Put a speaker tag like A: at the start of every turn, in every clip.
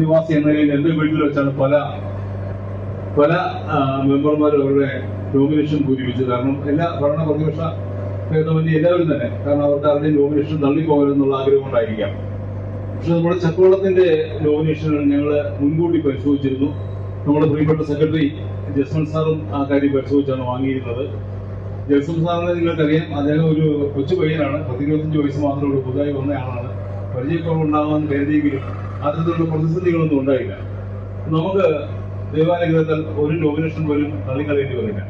A: നിവാസി എന്ന നിലയിൽ എന്റെ വീട്ടിൽ വെച്ചാണ് പല പല മെമ്പർമാരും അവരുടെ നോമിനേഷൻ പൂരിപ്പിച്ചത്. കാരണം എല്ലാ ഭരണ പ്രതിപക്ഷ ഭേദമന്യേ എല്ലാവരും തന്നെ. കാരണം അവർക്ക് ആരുടെയും നോമിനേഷൻ തള്ളിപ്പോകരുതെന്നുള്ള ആഗ്രഹം കൊണ്ടായിരിക്കാം പക്ഷെ നമ്മുടെ ചക്കോളത്തിന്റെ നോമിനേഷൻ ഞങ്ങൾ മുൻകൂട്ടി പരിശോധിച്ചിരുന്നു. നമ്മുടെ പ്രിയപ്പെട്ട സെക്രട്ടറി ജസ്മൻ സാറും ആ കാര്യം പരിശോധിച്ചാണ് വാങ്ങിയിരുന്നത്. ജസ്മൻ സാറിനെ നിങ്ങൾക്കറിയാം അദ്ദേഹം ഒരു കൊച്ചു പയ്യനാണ്. പത്തിരുപത്തഞ്ച് വയസ്സ് മാത്രമേ ഉള്ളൂ. പുതുതായി വന്നയാളാണ് ആളാണ്. പരിചയക്കുറവുണ്ടാകുമെന്ന് കരുതിയെങ്കിലും അത്തരത്തിലുള്ള പ്രതിസന്ധികളൊന്നും ഉണ്ടായില്ല. നമുക്ക് ദൈവാനുഗ്രഹത്തിൽ ഒരു നോമിനേഷൻ പോലും തള്ളിക്കളയേണ്ടി വരില്ല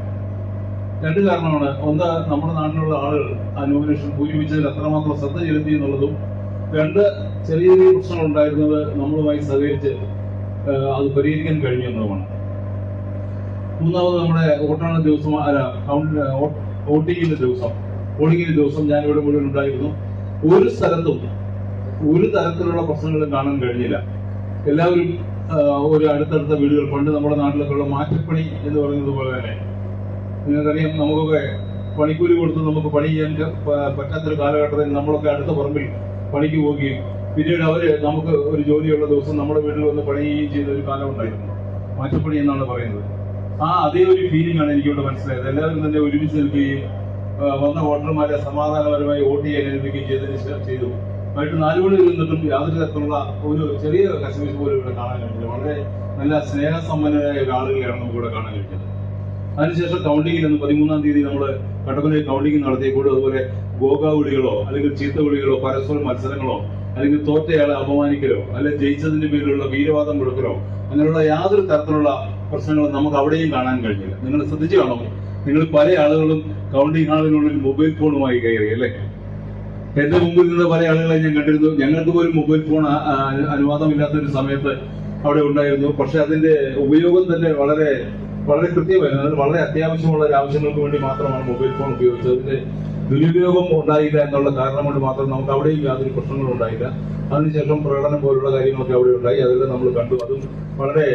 A: രണ്ട് കാരണമാണ്. ഒന്ന് നമ്മുടെ നാട്ടിലുള്ള ആളുകൾ ആ നോമിനേഷൻ പൂരിപ്പിച്ചതിൽ അത്രമാത്രം ശ്രദ്ധ ചെലുത്തി എന്നുള്ളതും രണ്ട് ചെറിയ ചെറിയ പ്രശ്നങ്ങൾ ഉണ്ടായിരുന്നത് നമ്മളുമായി സഹകരിച്ച് അത് പരിഹരിക്കാൻ കഴിഞ്ഞു എന്നതുമാണ് മൂന്നാമത് നമ്മുടെ വോട്ടെണ്ണ ദിവസം അല്ല വോട്ടിങ്ങിന്റെ ദിവസം പോളിംഗിന്റെ ദിവസം ഞാനിവിടെ മുഴുവൻ ഉണ്ടായിരുന്നു. ഒരു സ്ഥലത്തും ഒരു തരത്തിലുള്ള പ്രശ്നങ്ങളും കാണാൻ കഴിഞ്ഞില്ല. എല്ലാവരും ഒരു അടുത്തടുത്ത വീടുകൾ പണ്ട് നമ്മുടെ നാട്ടിലൊക്കെ ഉള്ള മാറ്റപ്പണി എന്ന് പറയുന്നത് പോലെ തന്നെ. നിങ്ങൾക്കറിയാം നമുക്കൊക്കെ പണിക്കൂലി കൊടുത്ത് നമുക്ക് പണി ചെയ്യാൻ പറ്റാത്തൊരു കാലഘട്ടത്തിൽ നമ്മളൊക്കെ അടുത്ത പറമ്പിൽ പണിക്ക് പോവുകയും പിന്നീട് അവർ നമുക്ക് ഒരു ജോലിയുള്ള ദിവസം നമ്മുടെ വീട്ടിൽ വന്ന് പണി ചെയ്യുകയും ചെയ്ത ഒരു കാലം ഉണ്ടായിരുന്നു. മാറ്റപ്പണി എന്നാണ് പറയുന്നത്. ആ അതേ ഒരു ഫീലിംഗ് ആണ് എനിക്കിവിടെ മനസ്സിലായത്. എല്ലാവരും തന്നെ ഒരുമിച്ച് നിൽക്കുകയും വന്ന വോട്ടർമാരെ സമാധാനപരമായി വോട്ട് ചെയ്യാൻ ഏൽപ്പിക്കുകയും ചെയ്തതിന് ശേഷം ചെയ്തു. വൈകിട്ട് നാല് മണി നിന്നിട്ടും യാതൊരു തരത്തിലുള്ള ഒരു ചെറിയ കശ്മീർ പോലും ഇവിടെ കാണാൻ കഴിഞ്ഞില്ല വളരെ നല്ല സ്നേഹസമ്പന്നരായ ഒരു ആളുകളെയാണ് നമുക്ക് ഇവിടെ കാണാൻ കഴിഞ്ഞത് അതിനുശേഷം കൗണ്ടിങ്ങിൽ നിന്ന് പതിമൂന്നാം തീയതി നമ്മൾ കട്ടപ്പനയിൽ കൗണ്ടിങ് നടത്തിയപ്പോൾ അതുപോലെ ഗോകാവിളികളോ അല്ലെങ്കിൽ ചീത്ത വിളികളോ പരസ്പര മത്സരങ്ങളോ അല്ലെങ്കിൽ തോറ്റയാളെ അപമാനിക്കലോ അല്ലെങ്കിൽ ജയിച്ചതിന്റെ പേരിലുള്ള വീരവാദം കൊടുക്കലോ അങ്ങനെയുള്ള യാതൊരു തരത്തിലുള്ള പ്രശ്നങ്ങളും നമുക്ക് അവിടെയും കാണാൻ കഴിഞ്ഞില്ല. നിങ്ങൾ ശ്രദ്ധിച്ചു കാണുമോ നിങ്ങൾ പല ആളുകളും കൗണ്ടിങ് ഹാളിനുള്ളിൽ മൊബൈൽ ഫോണുമായി കയറി അല്ലേ? എന്റെ മുമ്പിൽ നിന്ന് പല ആളുകളെ ഞാൻ കണ്ടിരുന്നു. ഞങ്ങൾക്ക് പോലും മൊബൈൽ ഫോൺ അനുവാദമില്ലാത്ത ഒരു സമയത്ത് അവിടെ ഉണ്ടായിരുന്നു. പക്ഷെ അതിന്റെ ഉപയോഗം തന്നെ വളരെ വളരെ കൃത്യമായിരുന്നു. അത് വളരെ അത്യാവശ്യമുള്ള ഒരു ആവശ്യങ്ങൾക്ക് വേണ്ടി മാത്രമാണ് മൊബൈൽ ഫോൺ ഉപയോഗിച്ചത്. അതിന്റെ ദുരുപയോഗം ഉണ്ടായില്ല എന്നുള്ള കാരണം കൊണ്ട് മാത്രം നമുക്ക് അവിടെയും യാതൊരു പ്രശ്നങ്ങളും ഉണ്ടായില്ല. അതിനുശേഷം പ്രകടനം പോലുള്ള കാര്യങ്ങളൊക്കെ അവിടെ ഉണ്ടായി. അതെല്ലാം നമ്മൾ കണ്ടു. അതും വളരെ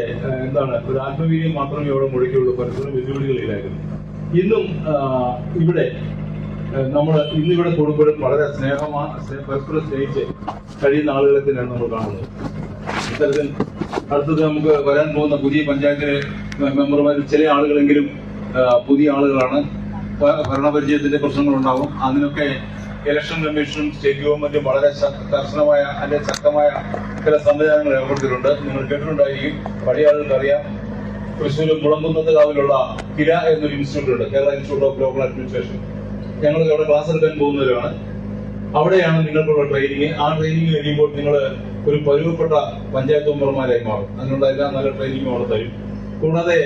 A: എന്താണ് ഒരു ആത്മവീര്യം മാത്രമേ അവിടെ മുഴക്കിയുള്ളൂ. പരസ്പരം വെല്ലുവിളികളില്ലായിരുന്നു. ഇന്നും ഇവിടെ നമ്മൾ ഇന്നിവിടെ കൂടുമ്പോഴും വളരെ സ്നേഹമാണ് സ്നേ- പരസ്പരം സ്നേഹിച്ച് കഴിയുന്ന ആളുകളെ തന്നെയാണ് നമ്മൾ കാണുന്നത്. ഇത്തരത്തിൽ അടുത്തത് നമുക്ക് വരാൻ പോകുന്ന പുതിയ പഞ്ചായത്തിലെ മെമ്പർമാരിൽ ചില ആളുകളെങ്കിലും പുതിയ ആളുകളാണ്. ഭരണപരിചയത്തിന്റെ പ്രശ്നങ്ങളുണ്ടാവും. അതിനൊക്കെ ഇലക്ഷൻ കമ്മീഷനും സ്റ്റേറ്റ് ഗവൺമെന്റും വളരെ കർശനമായ അല്ലെങ്കിൽ ശക്തമായ ചില സംവിധാനങ്ങൾ ഏർപ്പെടുത്തിയിട്ടുണ്ട്. നിങ്ങൾ കേട്ടിട്ടുണ്ടായിരിക്കും. പഴയ ആളുകൾക്ക് അറിയാം. തൃശ്ശൂർ മുളങ്കുന്നത്ത് കാവിലുള്ള കിര എന്നൊരു ഇൻസ്റ്റിറ്റ്യൂട്ട് ഉണ്ട് Kerala institute of local administration. ഞങ്ങൾ അവിടെ ക്ലാസ് എടുക്കാൻ പോകുന്നവരാണ്. അവിടെയാണ് നിങ്ങൾക്കുള്ള ട്രെയിനിങ് ആ ട്രെയിനിങ് കഴിയുമ്പോൾ നിങ്ങൾ ഒരു പരുവപ്പെട്ട പഞ്ചായത്ത് മെമ്പർമാരായി മാറും. അതിനുള്ള എല്ലാ നല്ല ട്രെയിനിങ്ങും അവിടെ തരും. കൂടാതെ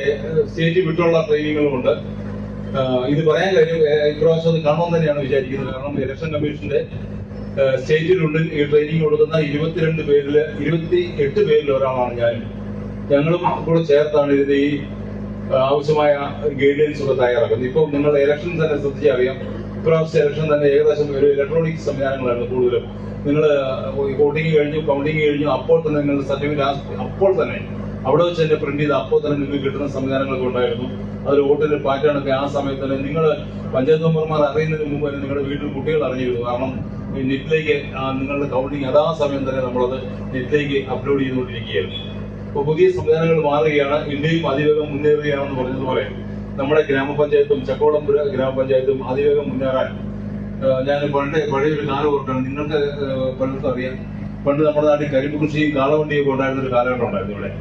A: സ്റ്റേറ്റ് വിട്ടുള്ള ട്രെയിനിങ്ങുകളും ഉണ്ട്. ഇത് പറയാൻ കാര്യം ഇപ്രാവശ്യം അത് കാണുമെന്ന് തന്നെയാണ് വിചാരിക്കുന്നത്. കാരണം ഇലക്ഷൻ കമ്മീഷന്റെ ഏഹ്, സ്റ്റേറ്റിനുള്ളിൽ ഈ ട്രെയിനിങ് കൊടുക്കുന്ന ഇരുപത്തിരണ്ട് പേരിൽ ഇരുപത്തി എട്ട് പേരിൽ ഒരാളാണ് ഞാൻ ഞങ്ങളും കൂടെ ചേർത്താണ് ഇതിന്റെ ഈ ആവശ്യമായ ആവശ്യമായ ഗൈഡൻസ് ഒക്കെ തയ്യാറാക്കുന്നത്. ഇപ്പൊ നിങ്ങൾ ഇലക്ഷൻ തന്നെ ശ്രദ്ധിച്ചറിയാം. ഇപ്രാവശ്യത്തെ തന്നെ ഏകദേശം ഒരു ഇലക്ട്രോണിക് സംവിധാനങ്ങളായിരുന്നു കൂടുതലും. നിങ്ങൾ വോട്ടിംഗ് കഴിഞ്ഞു കൗണ്ടിങ് കഴിഞ്ഞു അപ്പോൾ തന്നെ നിങ്ങളുടെ സർട്ടിഫിക്കറ്റ് അപ്പോൾ തന്നെ അവിടെ വെച്ച് തന്നെ പ്രിന്റ് ചെയ്ത് അപ്പോൾ തന്നെ നിങ്ങൾക്ക് കിട്ടുന്ന സംവിധാനങ്ങളൊക്കെ ഉണ്ടായിരുന്നു. അതിൽ വോട്ടിന്റെ പാറ്റേൺ ഒക്കെ ആ സമയത്ത് തന്നെ നിങ്ങൾ പഞ്ചായത്ത് മെമ്പർമാർ അറിയുന്നതിന് മുമ്പ് തന്നെ നിങ്ങളുടെ വീട്ടിൽ കുട്ടികൾ അറിഞ്ഞിരുന്നു. കാരണം നെറ്റിലേക്ക് നിങ്ങളുടെ കൗണ്ടിങ് അതാ സമയം തന്നെ നമ്മളത് നെറ്റിലേക്ക് അപ്ലോഡ് ചെയ്തുകൊണ്ടിരിക്കുകയായിരുന്നു. അപ്പോൾ പുതിയ സംവിധാനങ്ങൾ മാറുകയാണ് ഇന്ത്യയും അതിവേഗം മുന്നേറുകയാണെന്ന് പറഞ്ഞതുപോലെ. നമ്മുടെ ഗ്രാമപഞ്ചായത്തും ചക്കോളംപുര ഗ്രാമപഞ്ചായത്തും അതിവേഗം മുന്നേറാൻ ഞാൻ പണ്ട് പഴയൊരു കാലം ഓർക്കണം. നിങ്ങൾക്ക് പലർക്കും അറിയാം. പണ്ട് നമ്മുടെ നാട്ടിൽ കരിമ്പ് കൃഷിയും കാളവണ്ടിയും ഒക്കെ ഉണ്ടായിരുന്ന ഒരു കാലഘട്ടം ഉണ്ടായിരുന്നു ഇവിടെ.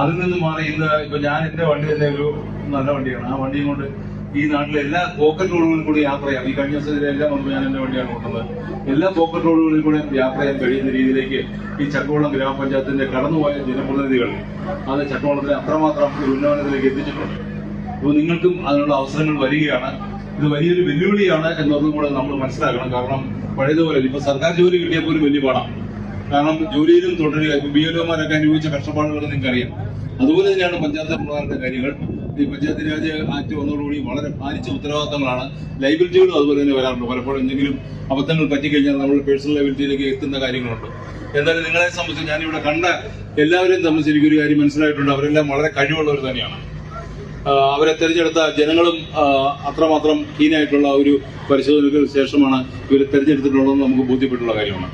A: അതിൽ നിന്ന് മാറി ഇന്ന് ഇപ്പൊ ഞാൻ എന്റെ വണ്ടി തന്നെ ഒരു നല്ല വണ്ടിയാണ്. ആ വണ്ടിയും കൊണ്ട് ഈ നാട്ടിലെ എല്ലാ പോക്കറ്റ് റോഡുകളിൽ കൂടി യാത്ര ചെയ്യാം. ഈ കഴിഞ്ഞ ദിവസം എല്ലാം വന്നപ്പോൾ ഞാൻ എന്റെ വണ്ടിയാണ് ഓട്ടുന്നത്. എല്ലാ പോക്കറ്റ് റോഡുകളിൽ കൂടെ യാത്ര ചെയ്യാൻ കഴിയുന്ന രീതിയിലേക്ക് ഈ ചക്കവളം ഗ്രാമപഞ്ചായത്തിന്റെ കടന്നുപോയ ജനപ്രതിനിധികൾ അത് ചക്കവളത്തിനെ അത്രമാത്രം ഒരു ഉന്നമനത്തിലേക്ക് എത്തിച്ചിട്ടുണ്ട്. അപ്പോൾ നിങ്ങൾക്കും അതിനുള്ള അവസരങ്ങൾ വരികയാണ്. ഇത് വലിയൊരു വെല്ലുവിളിയാണ് എന്നതും കൂടെ നമ്മൾ മനസ്സിലാക്കണം. കാരണം പഴയതുപോലെ ഇപ്പൊ സർക്കാർ ജോലി കിട്ടിയപ്പോൾ ഒരു വലിയ പാടാണ് കാരണം ജോലിയിലും തുടരുക. ഇപ്പൊ ബി എൽഒമാരൊക്കെ അനുഭവിച്ച കഷ്ടപ്പാടുകൾ നിങ്ങൾക്ക് അറിയാം അതുപോലെ തന്നെയാണ് പഞ്ചായത്ത് പ്രധാനത്തെ കാര്യങ്ങൾ. ഈ പഞ്ചായത്ത് രാജ് ആക്ട് വന്നതോടുകൂടി വളരെ ഭാരിച്ച ഉത്തരവാദിത്തങ്ങളാണ്. ലൈബിലിറ്റികളും അതുപോലെ തന്നെ വരാറുണ്ട്. പലപ്പോഴും എന്തെങ്കിലും അബദ്ധങ്ങൾ പറ്റിക്കഴിഞ്ഞാൽ നമ്മൾ പേഴ്സണൽ ലൈബിലിറ്റിയിലേക്ക് എത്തുന്ന കാര്യങ്ങളുണ്ട്. എന്നാലും നിങ്ങളെ സംബന്ധിച്ച് ഞാനിവിടെ കണ്ട എല്ലാവരെയും സംബന്ധിച്ച് എനിക്കൊരു കാര്യം മനസ്സിലായിട്ടുണ്ട്. അവരെല്ലാം വളരെ കഴിവുള്ളവർ തന്നെയാണ്. അവരെ തെരഞ്ഞെടുത്ത ജനങ്ങളും അത്രമാത്രം കീനായിട്ടുള്ള ഒരു പരിശോധനയ്ക്ക് ശേഷമാണ് ഇവരെ തെരഞ്ഞെടുത്തിട്ടുള്ളതെന്ന് നമുക്ക് ബോധ്യപ്പെട്ടുള്ള കാര്യമാണ്.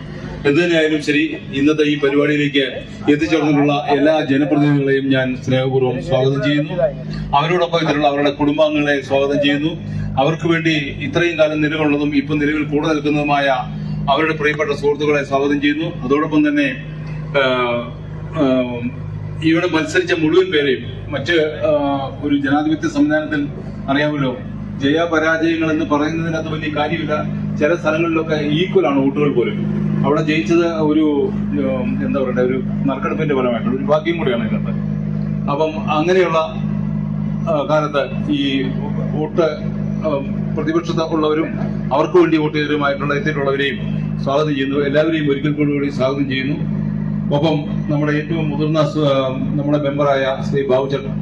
A: എന്തുതന്നെയായാലും ശരി ഇന്നത്തെ ഈ പരിപാടിയിലേക്ക് എത്തിച്ചേർന്നിട്ടുള്ള എല്ലാ ജനപ്രതിനിധികളെയും ഞാൻ സ്നേഹപൂർവം സ്വാഗതം ചെയ്യുന്നു. അവരോടൊപ്പം ഇതിലുള്ള അവരുടെ കുടുംബാംഗങ്ങളെ സ്വാഗതം ചെയ്യുന്നു. അവർക്ക് വേണ്ടി ഇത്രയും കാലം നിലകൊള്ളതും ഇപ്പം നിലവിൽ കൂടെ നിൽക്കുന്നതുമായ അവരുടെ പ്രിയപ്പെട്ട സുഹൃത്തുക്കളെ സ്വാഗതം ചെയ്യുന്നു. അതോടൊപ്പം തന്നെ ഇവിടെ മത്സരിച്ച മുഴുവൻ പേരെയും മറ്റ് ഒരു ജനാധിപത്യ സംവിധാനത്തിൽ അറിയാമല്ലോ. ജയപരാജയങ്ങൾ എന്ന് പറയുന്നതിനകത്ത് വലിയ കാര്യമില്ല. ചില സ്ഥലങ്ങളിലൊക്കെ ഈക്വൽ ആണ് വോട്ടുകൾ പോലും. അവിടെ ജയിച്ചത് ഒരു എന്താ പറയണ്ട ഒരു നറുക്കെടുപ്പിന്റെ ഫലമായിട്ടുള്ള ഒരു ഭാഗ്യം കൂടിയാണ് ഇതിനകത്ത്. അപ്പം അങ്ങനെയുള്ള കാലത്ത് ഈ വോട്ട് ഉം, പ്രതിപക്ഷത്ത് ഉള്ളവരും അവർക്ക് വേണ്ടി വോട്ട് ചെയ്തവരുമായിട്ടുള്ള എത്തിയിട്ടുള്ളവരെയും സ്വാഗതം ചെയ്യുന്നു. എല്ലാവരെയും ഒരിക്കൽ കൂടി സ്വാഗതം ചെയ്യുന്നു. ഒപ്പം നമ്മുടെ ഏറ്റവും മുതിർന്ന നമ്മുടെ മെമ്പറായ ശ്രീ ബാബുചേട്ടൻ